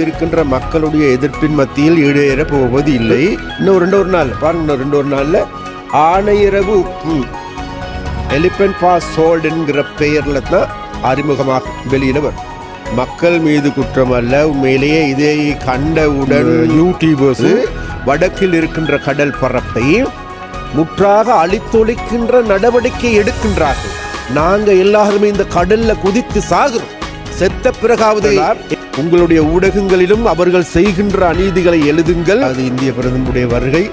இருக்கின்ற மக்களுடைய எதிர்ப்பின் மத்தியில் ஈடேற போவது இல்லை. இன்னும் ரெண்டு ஒரு நாள். பாருங்க இன்னும் ரெண்டு ஒரு நாள்ல. ஆணையரவு உப்பு. எலிபென்ட் பாஸ் சோல்ட் என்கிற பெயர்ல தான் அறிமுகமாக வெளியில வரும். மக்கள் மீது குற்றம் அல்ல. உண்மையிலேயே இதை கண்டவுடன் யூடியூபர்ஸ் வடக்கில் இருக்கின்ற கடல் பரப்பை முற்றாக அழித்தொழிக்கின்ற நடவடிக்கை எடுக்கின்றார்கள். நாங்க எல்லாருமே இந்த கடல்ல குதித்து சாகுறோம். செத்த பிறகாவது. உங்களுடைய ஊடகங்களிலும் அவர்கள் செய்கின்ற அநீதிகளை எழுதுங்கள். அது இந்திய பிரதமருடைய வருகை.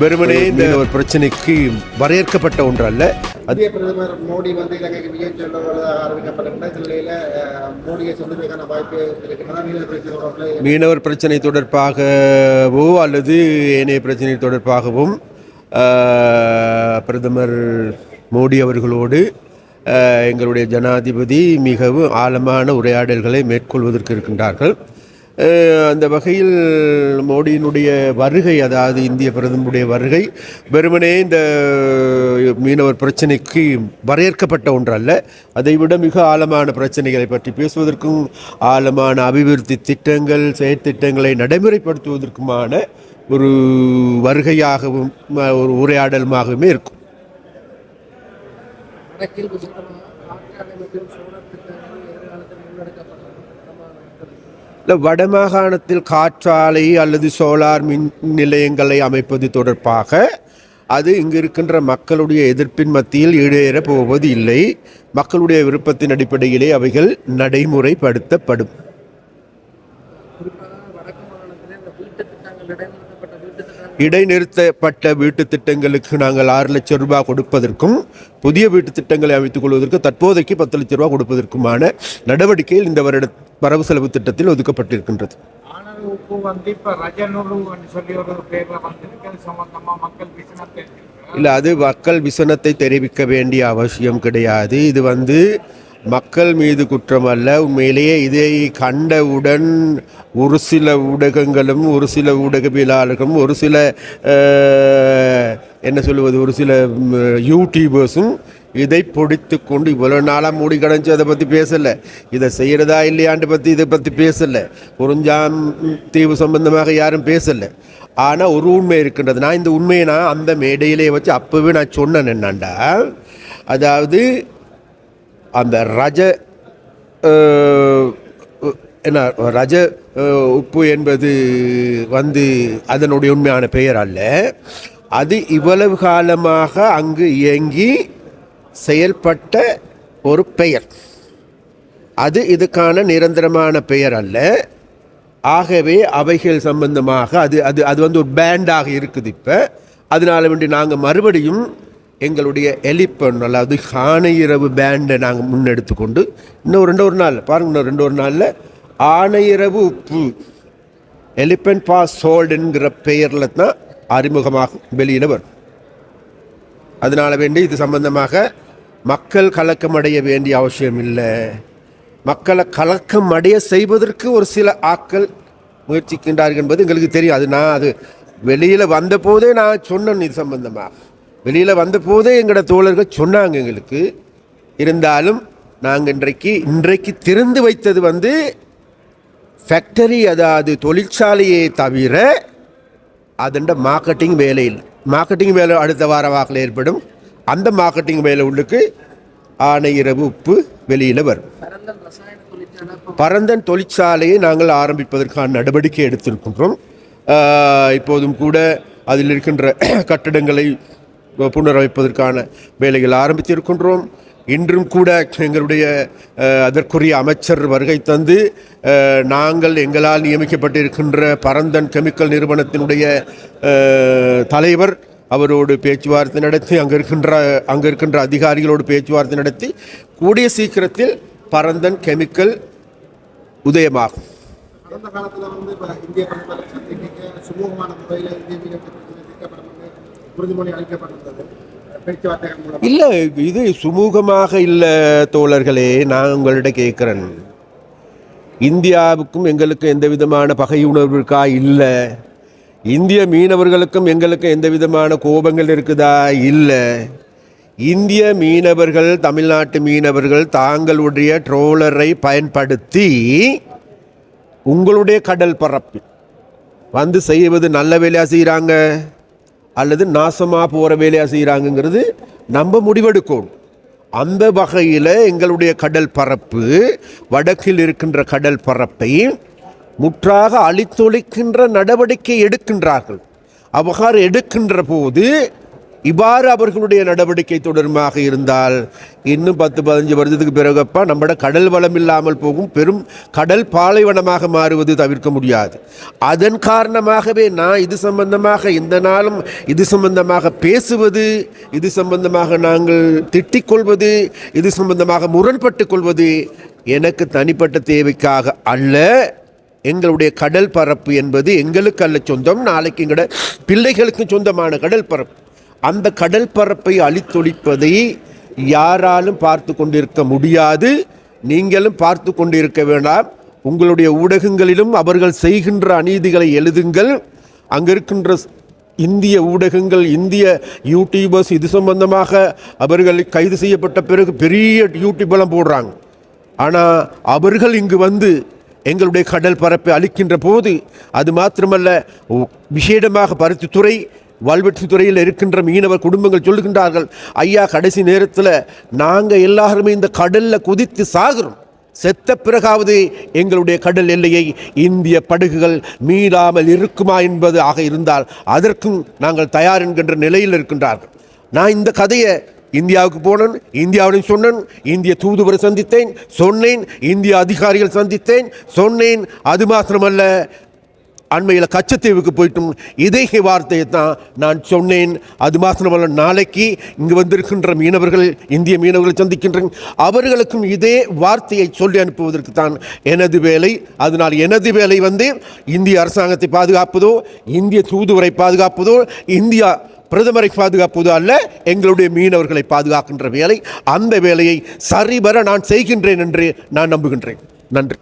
வெறுமனே இந்த ஒரு பிரச்சனைக்கு வரையறுக்கப்பட்ட ஒன்று அல்ல அது இந்திய பிரதமர் மோடி வந்து இலங்கைக்கு விஜயம் வாய்ப்பு இருக்கிறதா மீனவர் பிரச்சனை தொடர்பாகவோ அல்லது ஏனைய பிரச்சனை தொடர்பாகவும் பிரதமர் மோடி அவர்களோடு எங்களுடைய ஜனாதிபதி மிகவும் ஆழமான உரையாடல்களை மேற்கொள்வதற்கு இருக்கின்றார்கள். அந்த வகையில் மோடியினுடைய வருகை அதாவது இந்திய பிரதமருடைய வருகை வெறுமனே இந்த மீனவர் பிரச்சனைக்கு வரையறுக்கப்பட்ட ஒன்றல்ல. அதைவிட மிக ஆழமான பிரச்சனைகளை பற்றி பேசுவதற்கும் ஆழமான அபிவிருத்தி திட்டங்கள் செயற்திட்டங்களை நடைமுறைப்படுத்துவதற்குமான ஒரு வருகையாகவும் ஒரு உரையாடலுமாகவுமே இருக்கும். வடக்கில் இல்லை வடமாகாணத்தில் காற்றாலை அல்லது சோலார் மின் நிலையங்களை அமைப்பது தொடர்பாக அது இங்கு இருக்கின்ற மக்களுடைய எதிர்ப்பின் மத்தியில் ஈடேற போவது இல்லை. மக்களுடைய விருப்பத்தின் அடிப்படையிலே அவைகள் நடைமுறைப்படுத்தப்படும் குறிப்பாக வடக்கு மாநிலத்தில் இந்த வீட்டு திட்டங்கள் இடைநிறுத்தப்பட்ட வீட்டு திட்டங்கள் இடைநிறுத்தப்பட்ட வீட்டு திட்டங்களுக்கு நாங்கள் ஆறு லட்சம் ரூபாய் கொடுப்பதற்கும் புதிய வீட்டு திட்டங்களை அமைத்துக் கொள்வதற்கு தற்போதைக்கு பத்து லட்சம் ரூபாய் கொடுப்பதற்குமான நடவடிக்கைகள் இந்த வருட வரவு செலவு திட்டத்தில் ஒதுக்கப்பட்டிருக்கின்றது. இல்லை அது மக்கள் விசனத்தை தெரிவிக்க வேண்டிய அவசியம் கிடையாது. இது வந்து மக்கள் மீது குற்றம் அல்ல உண்மையிலேயே இதை கண்டவுடன் ஒரு சில ஊடகங்களும் ஒரு சில ஊடகவியலாளர்களும் ஒரு சில என்ன சொல்லுவது ஒரு சில யூடியூபர்ஸும் இதை பொடித்து கொண்டு இவ்வளோ நாளாக மூடி கிடஞ்சி அதை பற்றி பேசலை. இதை செய்கிறதா இல்லையாண்டு பற்றி இதை பற்றி பேசலை. குறிஞ்சாம் தீவு சம்பந்தமாக யாரும் பேசலை. ஆனால் ஒரு உண்மை இருக்கின்றது. நான் இந்த உண்மையை நான் அந்த மேடையிலே வச்சு அப்போவே நான் சொன்னேன் என்னண்டா? அதாவது அந்த ரஜ என்ன ரஜ உப்பு என்பது வந்து அதனுடைய உண்மையான பெயர் அல்ல. அது இவ்வளவு காலமாக அங்கு இயங்கி செயல்பட்ட ஒரு பெயர். அது இதுக்கான நிரந்தரமான பெயர் அல்ல. ஆகவே அவைகள் சம்பந்தமாக அது அது அது வந்து ஒரு பேண்டாக இருக்குது இப்போ. அதனால வேண்டி நாங்கள் மறுபடியும் எங்களுடைய எலிப்பன் அதாவது ஆணையிரவு பேண்டை நாங்கள் முன்னெடுத்து கொண்டு இன்னும் ரெண்டு ஒரு நாள் பாருங்க இன்னும் ரெண்டு ஒரு நாளில் ஆணையிரவு உப்பு எலிபென்ட் பா சோல்ட் என்கிற பெயரில் தான் அறிமுகமாக வெளியில் வரும். அதனால வேண்டி இது சம்பந்தமாக மக்கள் கலக்கம் அடைய வேண்டிய அவசியம் இல்லை. மக்களை கலக்கம் அடைய செய்வதற்கு ஒரு சில ஆட்கள் முயற்சிக்கின்றார்கள் என்பது எங்களுக்கு தெரியும். அது நான் அது வெளியில் வந்தபோதே நான் சொன்னேன் இது சம்பந்தமாக. வெளியில் வந்த போதே எங்களோட தோழர்கள் சொன்னாங்க எங்களுக்கு. இருந்தாலும் நாங்கள் இன்றைக்கு இன்றைக்கு திறந்து வைத்தது வந்து ஃபேக்டரி அதாவது தொழிற்சாலையை தவிர அதுண்ட மார்க்கெட்டிங் வேலையில் மார்க்கெட்டிங் வேலை அடுத்த வார வாக்கில் ஏற்படும். அந்த மார்க்கெட்டிங் வேலை உள்ளுக்கு ஆணை இரவு உப்பு வெளியில் வரும். பரந்தன் தொழிற்சாலையை நாங்கள் ஆரம்பிப்பதற்கான நடவடிக்கை எடுத்திருக்கின்றோம். இப்போதும் கூட அதில் இருக்கின்ற கட்டடங்களை புனரமைப்பதற்கான வேலைகள் ஆரம்பித்திருக்கின்றோம். இன்றும் கூட எங்களுடைய அதற்குரிய அமைச்சர் வருகை தந்து நாங்கள் எங்களால் நியமிக்கப்பட்டிருக்கின்ற பரந்தன் கெமிக்கல் நிறுவனத்தினுடைய தலைவர் அவரோடு பேச்சுவார்த்தை நடத்தி அங்கே இருக்கின்ற அங்கே இருக்கின்ற அதிகாரிகளோடு பேச்சுவார்த்தை நடத்தி கூடிய சீக்கிரத்தில் பரந்தன் கெமிக்கல் உதயமாகும். கடந்த காலத்தில் வந்து இந்திய பிரதமர் சந்திக்க சுமூகமான முறையில் இந்திய மீனவர் பிரச்சனை தீர்க்கப்படும் என்று உறுதிமொழி அளிக்கப்பட்டிருந்தது. இல்லை இது சுமூகமாக இல்லை தோழர்களே நான் உங்கள்கிட்ட கேட்குறேன் இந்தியாவுக்கும் எங்களுக்கும் எந்த விதமான பகை இருக்கா இல்லை. இந்திய மீனவர்களுக்கும் எங்களுக்கும் எந்த விதமான கோபங்கள் இருக்குதா? இல்லை. இந்திய மீனவர்கள் தமிழ்நாட்டு மீனவர்கள் தாங்களுடைய ட்ரோலரை பயன்படுத்தி உங்களுடைய கடல் பரப்பில் வந்து செய்வது நல்ல வேலையாக செய்கிறாங்க அல்லது நாசமாக போகிற வேலையாக செய்கிறாங்கங்கிறது நம்ம முடிவெடுக்கணும். அந்த வகையில் எங்களுடைய கடல் பரப்பு வடக்கில் இருக்கின்ற கடல் பரப்பை முற்றாக அழித்தொழிக்கின்ற நடவடிக்கை எடுக்கின்றார்கள். அவ்வாறு எடுக்கின்ற போது இவ்வாறு அவர்களுடைய நடவடிக்கை தொடர்பாக இருந்தால் இன்னும் பத்து பதினஞ்சு வருடத்துக்கு பிறகப்பா நம்மட கடல் வளம் இல்லாமல் போகும். பெரும் கடல் பாலைவனமாக மாறுவது தவிர்க்க முடியாது. அதன் காரணமாகவே நான் இது சம்பந்தமாக இந்த நாளும் இது சம்பந்தமாக பேசுவது இது சம்பந்தமாக நாங்கள் திட்டிக் கொள்வது இது சம்பந்தமாக முரண்பட்டு கொள்வது எனக்கு தனிப்பட்ட தேவைக்காக அல்ல. எங்களுடைய கடல் பரப்பு என்பது எங்களுக்கு அல்ல சொந்தம். நாளைக்கு எங்களோட பிள்ளைகளுக்கு சொந்தமான கடல் பரப்பு. அந்த கடல் பரப்பை அழித்தொழிப்பதை யாராலும் பார்த்து கொண்டிருக்க முடியாது. நீங்களும் பார்த்து கொண்டிருக்க வேண்டாம். உங்களுடைய ஊடகங்களிலும் அவர்கள் செய்கின்ற அநீதிகளை எழுதுங்கள். அங்கே இருக்கின்ற இந்திய ஊடகங்கள் இந்திய யூடியூபர்ஸ் இது சம்பந்தமாக அவர்கள் கைது செய்யப்பட்ட பிறகு பெரிய யூடியூபெல்லாம் போடுறாங்க. ஆனால் அவர்கள் இங்கு வந்து எங்களுடைய கடல் பரப்பை அழிக்கின்ற போது அது மாத்திரமல்ல விஷேடமாக விசேடமாக பருத்தித்துறை வல்வெட்டித்துறையில் இருக்கின்ற மீனவர் குடும்பங்கள் சொல்லுகின்றார்கள் ஐயா கடைசி நேரத்தில் நாங்கள் எல்லாருமே இந்த கடலில் குதித்து சாகிறோம். செத்த பிறகாவது எங்களுடைய கடல் எல்லையை இந்திய படகுகள் மீளாமல் இருக்குமா என்பது ஆக இருந்தால் அதற்கும் நாங்கள் தயார் என்கின்ற நிலையில் இருக்கின்றார்கள். நான் இந்த கதையை இந்தியாவுக்கு போனேன் இந்தியாவுடன் சொன்னேன் இந்திய தூதுவரை சந்தித்தேன் சொன்னேன் இந்திய அதிகாரிகள் சந்தித்தேன் சொன்னேன். அது மாத்திரமல்ல அண்மையில் கச்சத்தீவுக்கு போயிட்டும். இதே வார்த்தையை தான் நான் சொன்னேன். அது மாத்திரமல்ல நாளைக்கு இங்கு வந்திருக்கின்ற மீனவர்கள் இந்திய மீனவர்களை சந்திக்கின்றேன். அவர்களுக்கும் இதே வார்த்தையை சொல்லி அனுப்புவதற்கு தான் எனது வேலை. அதனால் எனது வேலை வந்து இந்திய அரசாங்கத்தை பாதுகாப்பதோ இந்திய தூதுவரை பாதுகாப்பதோ இந்தியா பிரதமரை பாதுகாப்பதோ அல்ல எங்களுடைய மீனவர்களை பாதுகாக்கின்ற வேலை. அந்த வேலையை சரிவர நான் செய்கின்றேன் என்று நான் நம்புகின்றேன். நன்றி.